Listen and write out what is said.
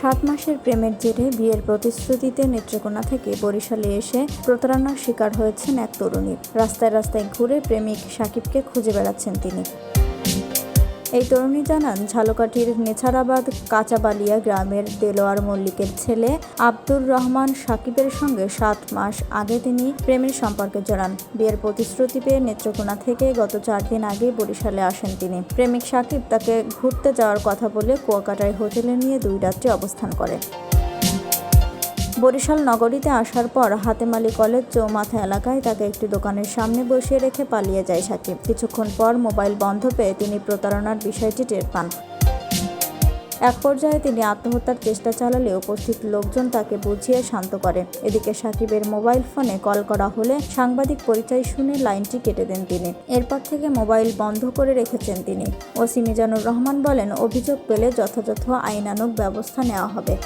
সাত মাসের প্রেমের জেরে বিয়ের প্রতিশ্রুতিতে নেত্রকোনা থেকে বরিশালে এসে প্রতারণার শিকার হয়েছেন এক তরুণী। রাস্তায় রাস্তায় ঘুরে প্রেমিক সাকিবকে খুঁজে বেড়াচ্ছেন তিনি। এই তরুণী জানান, ঝালকাঠির নেছারাবাদ কাঁচাবালিয়া গ্রামের দেলোয়ার মল্লিকের ছেলে আব্দুর রহমান সাকিবের সঙ্গে সাত মাস আগে তিনি প্রেমের সম্পর্কে জড়ান। বিয়ের প্রতিশ্রুতি পেয়ে নেত্রকোনা থেকে গত চার দিন আগে বরিশালে আসেন তিনি। প্রেমিক সাকিব তাকে ঘুরতে যাওয়ার কথা বলে কুয়াকাটায় হোটেলে নিয়ে দুই রাত্রে অবস্থান করে। বরিশাল নগরীতে আসার পর হাতেমালি কলেজ চৌমাথা এলাকায় তাকে একটি দোকানের সামনে বসিয়ে রেখে পালিয়ে যায় সাকিব। কিছুক্ষণ পর মোবাইল বন্ধ পেয়ে তিনি প্রতারণার বিষয়টি টের পান। এক পর্যায়ে তিনি আত্মহত্যার চেষ্টা চালালে উপস্থিত লোকজন তাকে বুঝিয়ে শান্ত করে। এদিকে সাকিবের মোবাইল ফোনে কল করা হলে সাংবাদিক পরিচয় শুনে লাইনটি কেটে দেন তিনি। এরপর থেকে মোবাইল বন্ধ করে রেখেছেন তিনি। ওসি মিজানুর রহমান বলেন, অভিযোগ পেলে যথাযথ আইনানুগ ব্যবস্থা নেওয়া হবে।